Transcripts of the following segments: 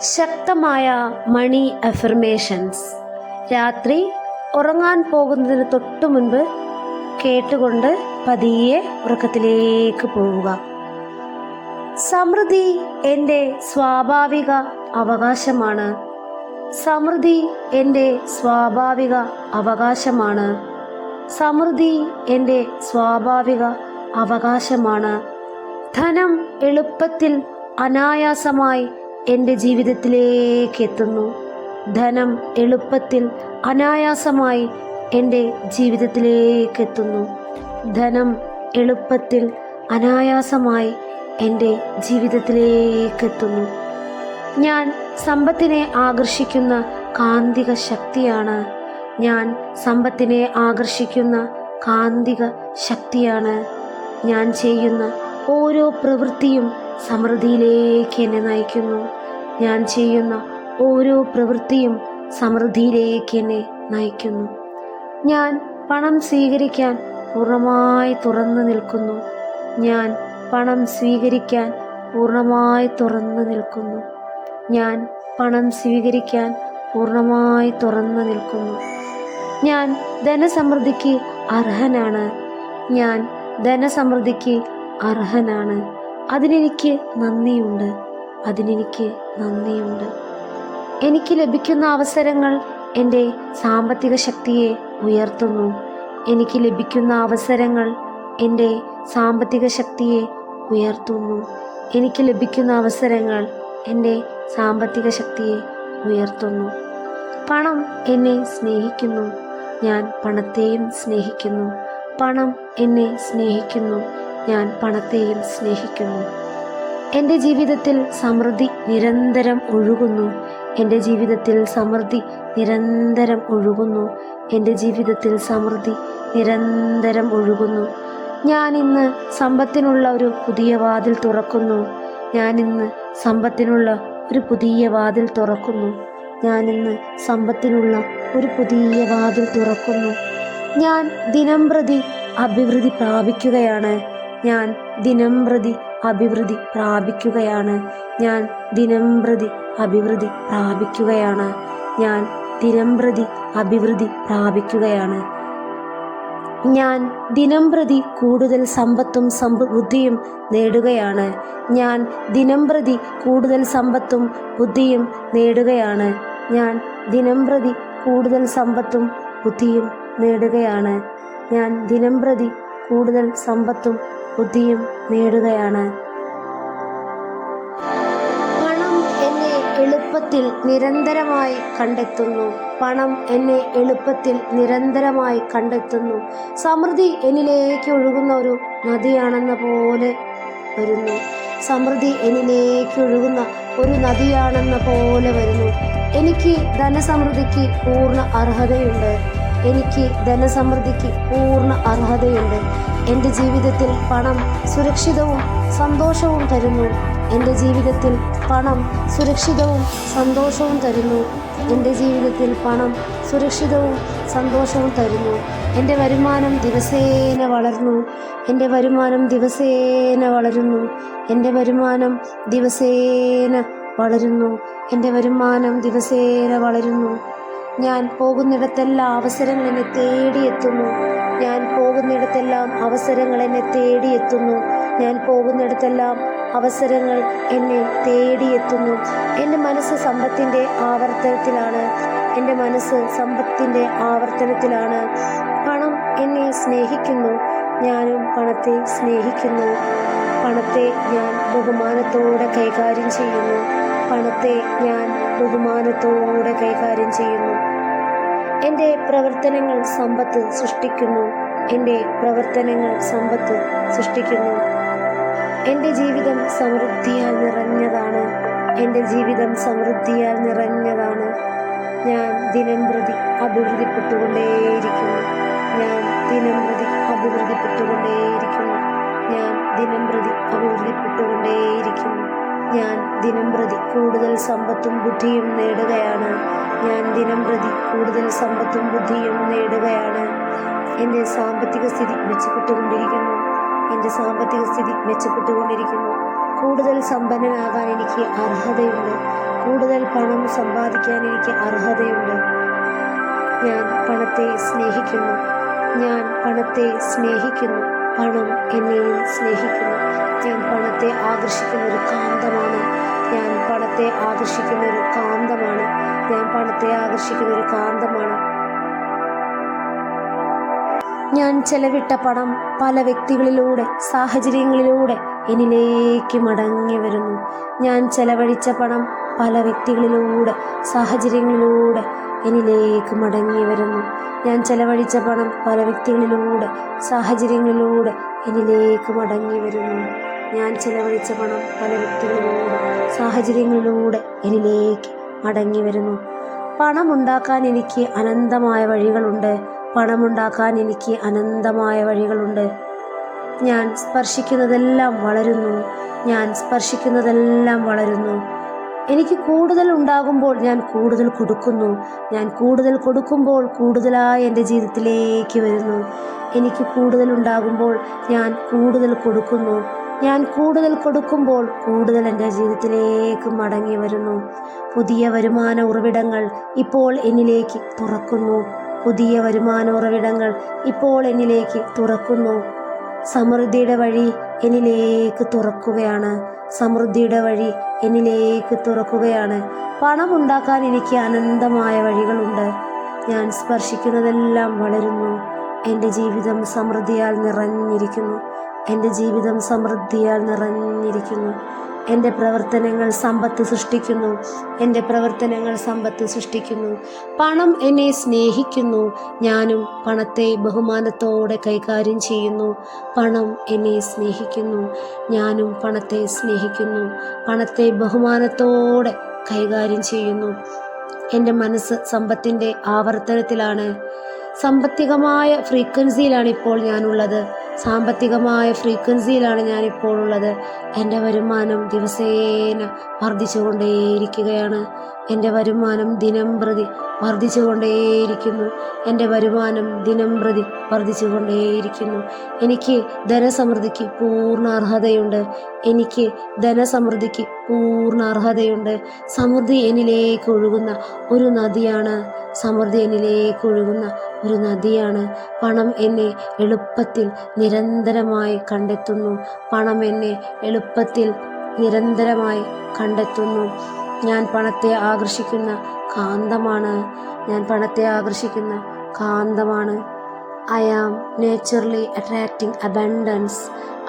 ശക്തമായ മണി അഫർമേഷൻസ് രാത്രി ഉറങ്ങാൻ പോകുന്നതിന് തൊട്ടു മുൻപ് കേട്ടുകൊണ്ട് പതിയെ ഉറക്കത്തിലേക്ക് പോവുക. സമൃദ്ധി എന്റെ സ്വാഭാവിക അവകാശമാണ്. സമൃദ്ധി എന്റെ സ്വാഭാവിക അവകാശമാണ്. സമൃദ്ധി എന്റെ സ്വാഭാവിക അവകാശമാണ്. ധനം എളുപ്പത്തിൽ അനായാസമായി എന്റെ ജീവിതത്തിലേക്ക് എത്തുന്നു. ധനം എളുപ്പത്തിൽ അനായാസമായി എന്റെ ജീവിതത്തിലേക്ക് എത്തുന്നു. ധനം എളുപ്പത്തിൽ അനായാസമായി എന്റെ ജീവിതത്തിലേക്ക് എത്തുന്നു. ഞാൻ സമ്പത്തിനെ ആകർഷിക്കുന്ന കാന്തിക ശക്തിയാണ്. ഞാൻ സമ്പത്തിനെ ആകർഷിക്കുന്ന കാന്തിക ശക്തിയാണ്. ഞാൻ ചെയ്യുന്ന ഓരോ പ്രവൃത്തിയും സമൃദ്ധിയിലേക്ക് എന്നെ നയിക്കുന്നു. ഞാൻ ചെയ്യുന്ന ഓരോ പ്രവൃത്തിയും സമൃദ്ധിയിലേക്ക് എന്നെ നയിക്കുന്നു. ഞാൻ പണം സ്വീകരിക്കാൻ പൂർണമായി തുറന്നു നിൽക്കുന്നു. ഞാൻ പണം സ്വീകരിക്കാൻ പൂർണമായി തുറന്നു നിൽക്കുന്നു. ഞാൻ പണം സ്വീകരിക്കാൻ പൂർണമായി തുറന്നു നിൽക്കുന്നു. ഞാൻ ധനസമൃദ്ധിക്ക് അർഹനാണ്. ഞാൻ ധനസമൃദ്ധിക്ക് അർഹനാണ്. അതിനെനിക്ക് നന്ദിയുണ്ട്. അതിനെനിക്ക് നന്ദിയുണ്ട്. എനിക്ക് ലഭിക്കുന്ന അവസരങ്ങൾ എന്റെ സാമ്പത്തിക ശക്തിയെ ഉയർത്തുന്നു. എനിക്ക് ലഭിക്കുന്ന അവസരങ്ങൾ എന്റെ സാമ്പത്തിക ശക്തിയെ ഉയർത്തുന്നു. എനിക്ക് ലഭിക്കുന്ന അവസരങ്ങൾ എന്റെ സാമ്പത്തിക ശക്തിയെ ഉയർത്തുന്നു. പണം എന്നെ സ്നേഹിക്കുന്നു. ഞാൻ പണത്തെയും സ്നേഹിക്കുന്നു. പണം എന്നെ സ്നേഹിക്കുന്നു. ഞാൻ പണത്തെയും സ്നേഹിക്കുന്നു. എന്റെ ജീവിതത്തിൽ സമൃദ്ധി നിരന്തരം ഒഴുകുന്നു. എന്റെ ജീവിതത്തിൽ സമൃദ്ധി നിരന്തരം ഒഴുകുന്നു. എന്റെ ജീവിതത്തിൽ സമൃദ്ധി നിരന്തരം ഒഴുകുന്നു. ഞാൻ ഇന്ന് സമ്പത്തിനുള്ള ഒരു പുതിയ വാതിൽ തുറക്കുന്നു. ഞാൻ ഇന്ന് സമ്പത്തിനുള്ള ഒരു പുതിയ വാതിൽ തുറക്കുന്നു. ഞാൻ ഇന്ന് സമ്പത്തിനുള്ള ഒരു പുതിയ വാതിൽ തുറക്കുന്നു. ഞാൻ ദിനംപ്രതി അഭിവൃദ്ധി പ്രാപിക്കുകയാണ്. ഞാൻ ദിനം പ്രതി അഭിവൃദ്ധി പ്രാപിക്കുകയാണ്. ഞാൻ ദിനം പ്രതി അഭിവൃദ്ധി പ്രാപിക്കുകയാണ്. ഞാൻ ദിനം പ്രതി അഭിവൃദ്ധി പ്രാപിക്കുകയാണ്. ഞാൻ ദിനം പ്രതി കൂടുതൽ സമ്പത്തും ബുദ്ധിയും നേടുകയാണ്. ഞാൻ ദിനം പ്രതി കൂടുതൽ സമ്പത്തും ബുദ്ധിയും നേടുകയാണ്. ഞാൻ ദിനം പ്രതി കൂടുതൽ സമ്പത്തും ബുദ്ധിയും നേടുകയാണ്. ഞാൻ ദിനം പ്രതി കൂടുതൽ സമ്പത്തും ബുദ്ധിയും നേടുകയാണ്. പണം എന്നെ എളുപ്പത്തിൽ നിരന്തരമായി കണ്ടെത്തുന്നു. പണം എന്നെ എളുപ്പത്തിൽ നിരന്തരമായി കണ്ടെത്തുന്നു. സമൃദ്ധി എന്നിലേക്ക് ഒഴുകുന്ന ഒരു നദിയാണെന്ന പോലെ വരുന്നു. സമൃദ്ധി എന്നിലേക്ക് ഒഴുകുന്ന ഒരു നദിയാണെന്ന പോലെ വരുന്നു. എനിക്ക് ധനസമൃദ്ധിക്ക് പൂർണ അർഹതയുണ്ട്. എനിക്ക് ധനസമൃദ്ധിക്ക് പൂർണ അർഹതയുണ്ട്. എന്റെ ജീവിതത്തിൽ പണം സുരക്ഷിതവും സന്തോഷവും തരുന്നു. എന്റെ ജീവിതത്തിൽ പണം സുരക്ഷിതവും സന്തോഷവും തരുന്നു. എന്റെ ജീവിതത്തിൽ പണം സുരക്ഷിതവും സന്തോഷവും തരുന്നു. എന്റെ വരുമാനം ദിവസേന വളർന്നു. എന്റെ വരുമാനം ദിവസേന വളരുന്നു. എന്റെ വരുമാനം ദിവസേന വളരുന്നു. എന്റെ വരുമാനം ദിവസേന വളരുന്നു. ഞാൻ പോകുന്നിടത്തെല്ലാം അവസരങ്ങൾ എന്നെ തേടിയെത്തുന്നു. ഞാൻ പോകുന്നിടത്തെല്ലാം അവസരങ്ങൾ എന്നെ തേടിയെത്തുന്നു. ഞാൻ പോകുന്നിടത്തെല്ലാം അവസരങ്ങൾ എന്നെ തേടിയെത്തുന്നു. എന്റെ മനസ്സ് സമ്പത്തിന്റെ ആവർത്തനത്തിലാണ്. എന്റെ മനസ്സ് സമ്പത്തിന്റെ ആവർത്തനത്തിലാണ്. പണം എന്നെ സ്നേഹിക്കുന്നു. ഞാനും പണത്തെ സ്നേഹിക്കുന്നു. പണത്തെ ഞാൻ ബഹുമാനത്തോടെ കൈകാര്യം ചെയ്യുന്നു. പണത്തെ ഞാൻ ബഹുമാനത്തോടെ കൈകാര്യം ചെയ്യുന്നു. എന്റെ പ്രവർത്തനങ്ങൾ സമ്പത്ത് സൃഷ്ടിക്കുന്നു. എന്റെ പ്രവർത്തനങ്ങൾ സമ്പത്ത് സൃഷ്ടിക്കുന്നു. എന്റെ ജീവിതം സമൃദ്ധിയാൽ നിറഞ്ഞതാണ്. എന്റെ ജീവിതം സമൃദ്ധിയാൽ നിറഞ്ഞതാണ്. ഞാൻ ദിനം പ്രതി അഭിവൃദ്ധിപ്പെട്ടുകൊണ്ടേയിരിക്കുന്നു. ഞാൻ ദിനം പ്രതി അഭിവൃദ്ധിപ്പെട്ടുകൊണ്ടേയിരിക്കുന്നു. ഞാൻ ദിനം പ്രതി അഭിവൃദ്ധിപ്പെട്ടുകൊണ്ടേയിരിക്കുന്നു. ഞാൻ ദിനം പ്രതി കൂടുതൽ സമ്പത്തും ബുദ്ധിയും നേടുകയാണ്. ഞാൻ ദിനം പ്രതി കൂടുതൽ സമ്പത്തും ബുദ്ധിയും നേടുകയാണ്. എന്റെ സാമ്പത്തിക സ്ഥിതി മെച്ചപ്പെട്ടുകൊണ്ടിരിക്കുന്നു. എന്റെ സാമ്പത്തിക സ്ഥിതി മെച്ചപ്പെട്ടുകൊണ്ടിരിക്കുന്നു. കൂടുതൽ സമ്പന്നനാകാൻ എനിക്ക് അർഹതയുണ്ട്. കൂടുതൽ പണം സമ്പാദിക്കാൻ എനിക്ക് അർഹതയുണ്ട്. ഞാൻ പണത്തെ സ്നേഹിക്കുന്നു. ഞാൻ പണത്തെ സ്നേഹിക്കുന്നു. പണം എന്നെയും സ്നേഹിക്കുന്നു. ഞാൻ പണത്തെ ആകർഷിക്കുന്ന ഒരു ഞാൻ പണത്തെ ആകർഷിക്കുന്ന ഒരു കാന്തമാണ്. ഞാൻ പണത്തെ ആകർഷിക്കുന്ന ഒരു കാന്തമാണ്. ഞാൻ ചെലവിട്ട പണം പല വ്യക്തികളിലൂടെ സാഹചര്യങ്ങളിലൂടെ എന്നിലേക്ക് മടങ്ങി വരുന്നു. ഞാൻ ചെലവഴിച്ച പണം പല വ്യക്തികളിലൂടെ സാഹചര്യങ്ങളിലൂടെ എന്നിലേക്ക് മടങ്ങി വരുന്നു. ഞാൻ ചെലവഴിച്ച പണം പല വ്യക്തികളിലൂടെ സാഹചര്യങ്ങളിലൂടെ എന്നിലേക്ക് മടങ്ങി വരുന്നു. ഞാൻ ചെലവഴിച്ച പണം പല വ്യക്തികളിലൂടെ സാഹചര്യങ്ങളിലൂടെ എന്നിലേക്ക് മടങ്ങി വരുന്നു. പണമുണ്ടാക്കാൻ എനിക്ക് അനന്തമായ വഴികളുണ്ട്. പണമുണ്ടാക്കാൻ എനിക്ക് അനന്തമായ വഴികളുണ്ട്. ഞാൻ സ്പർശിക്കുന്നതെല്ലാം വളരുന്നു. ഞാൻ സ്പർശിക്കുന്നതെല്ലാം വളരുന്നു. എനിക്ക് കൂടുതൽ ഉണ്ടാകുമ്പോൾ ഞാൻ കൂടുതൽ കൊടുക്കുന്നു. ഞാൻ കൂടുതൽ കൊടുക്കുമ്പോൾ കൂടുതലായി എന്റെ ജീവിതത്തിലേക്ക് വരുന്നു. എനിക്ക് കൂടുതൽ ഉണ്ടാകുമ്പോൾ ഞാൻ കൂടുതൽ കൊടുക്കുന്നു. ഞാൻ കൂടുതൽ കൊടുക്കുമ്പോൾ കൂടുതൽ എന്റെ ജീവിതത്തിലേക്ക് മടങ്ങി വരുന്നു. പുതിയ വരുമാന ഉറവിടങ്ങൾ ഇപ്പോൾ എന്നിലേക്ക് തുറക്കുന്നു. പുതിയ വരുമാന ഉറവിടങ്ങൾ ഇപ്പോൾ എന്നിലേക്ക് തുറക്കുന്നു. സമൃദ്ധിയുടെ വഴി എന്നിലേക്ക് തുറക്കുകയാണ്. സമൃദ്ധിയുടെ വഴി എന്നിലേക്ക് തുറക്കുകയാണ്. പണം ഉണ്ടാക്കാൻ എനിക്ക് അനന്തമായ വഴികളുണ്ട്. ഞാൻ സ്പർശിക്കുന്നതെല്ലാം വളരുന്നു. എന്റെ ജീവിതം സമൃദ്ധിയാൽ നിറഞ്ഞിരിക്കുന്നു. എന്റെ ജീവിതം സമൃദ്ധിയാൽ നിറഞ്ഞിരിക്കുന്നു. എന്റെ പ്രവർത്തനങ്ങൾ സമ്പത്ത് സൃഷ്ടിക്കുന്നു. എന്റെ പ്രവർത്തനങ്ങൾ സമ്പത്ത് സൃഷ്ടിക്കുന്നു. പണം എന്നെ സ്നേഹിക്കുന്നു. ഞാനും പണത്തെ ബഹുമാനത്തോടെ കൈകാര്യം ചെയ്യുന്നു. പണം എന്നെ സ്നേഹിക്കുന്നു. ഞാനും പണത്തെ സ്നേഹിക്കുന്നു. പണത്തെ ബഹുമാനത്തോടെ കൈകാര്യം ചെയ്യുന്നു. എന്റെ മനസ്സ് സമ്പത്തിന്റെ ആവർത്തനത്തിലാണ്. സാമ്പത്തികമായ ഫ്രീക്വൻസിയിലാണ് ഇപ്പോൾ ഞാനുള്ളത്. സാമ്പത്തികമായ ഫ്രീക്വൻസിയിലാണ് ഞാനിപ്പോൾ ഉള്ളത് എന്റെ വരുമാനം ദിവസേന വർദ്ധിച്ചുകൊണ്ടേയിരിക്കുകയാണ്. എന്റെ വരുമാനം ദിനം പ്രതി വർദ്ധിച്ചുകൊണ്ടേയിരിക്കുന്നു. എന്റെ വരുമാനം ദിനം പ്രതി വർദ്ധിച്ചുകൊണ്ടേയിരിക്കുന്നു. എനിക്ക് ധനസമൃദ്ധിക്ക് പൂർണ അർഹതയുണ്ട്. എനിക്ക് ധനസമൃദ്ധിക്ക് പൂർണ അർഹതയുണ്ട്. സമൃദ്ധി എന്നിലേക്ക് ഒഴുകുന്ന ഒരു നദിയാണ് സമൃദ്ധി എന്നിലേക്ക് ഒഴുകുന്ന ഒരു നദിയാണ്. പണം എന്നെ എളുപ്പത്തിൽ നിരന്തരമായി കണ്ടെത്തുന്നു. പണം എന്നെ എളുപ്പത്തിൽ നിരന്തരമായി കണ്ടെത്തുന്നു. ഞാൻ പണത്തെ ആകർഷിക്കുന്ന കാന്തമാണ്. ഞാൻ പണത്തെ ആകർഷിക്കുന്ന കാന്തമാണ്. I am naturally attracting abundance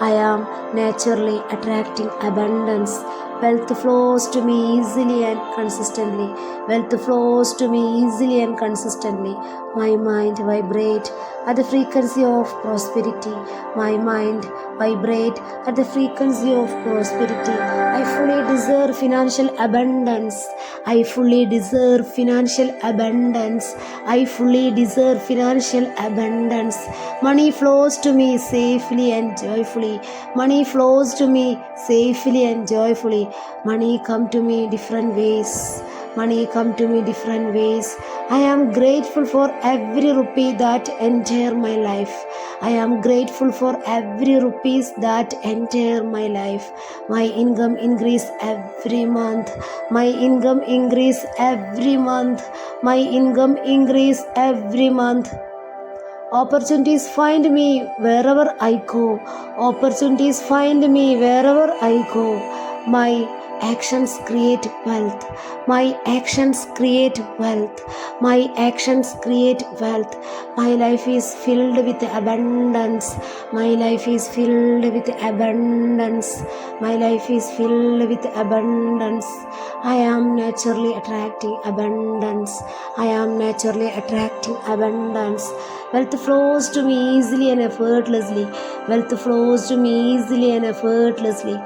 I am naturally attracting abundance wealth flows to me easily and consistently wealth flows to me easily and consistently. My mind vibrate at the frequency of prosperity. My mind vibrate at the frequency of prosperity. I fully deserve financial abundance. I fully deserve financial abundance. I fully deserve financial abundance. Money flows to me safely and joyfully. Money flows to me safely and joyfully. Money come to me different ways money come to me different ways. I am grateful for every rupee that enter my life. I am grateful for every rupees that enter my life. My income increase every month. My income increase every month. My income increase every month. Opportunities find me wherever I go. Opportunities find me wherever I go. My actions create wealth. My actions create wealth. My actions create wealth. My life is filled with abundance. My life is filled with abundance. My life is filled with abundance. I am naturally attracting abundance. I am naturally attracting abundance. Wealth flows to me easily and effortlessly. Wealth flows to me easily and effortlessly.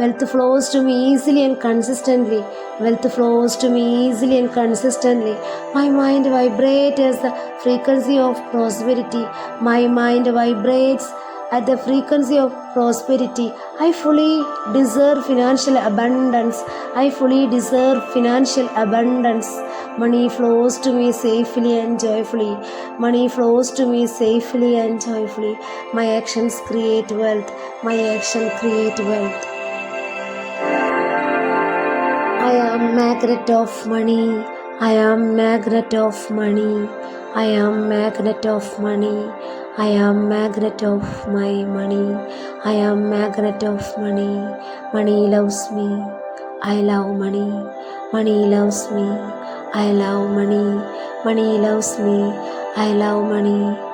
Wealth flows to me easily and consistently. Wealth flows to me easily and consistently. My mind vibrates as the frequency of prosperity. My mind vibrates at the frequency of prosperity. I fully deserve financial abundance. I fully deserve financial abundance. Money flows to me safely and joyfully. Money flows to me safely and joyfully. My actions create wealth. My action create wealth. magnet of money. I am magnet of money. I am magnet of money. I am magnet of my money. I am magnet of money. Money loves me. I love money. Money loves me. I love money. Money loves me. I love money.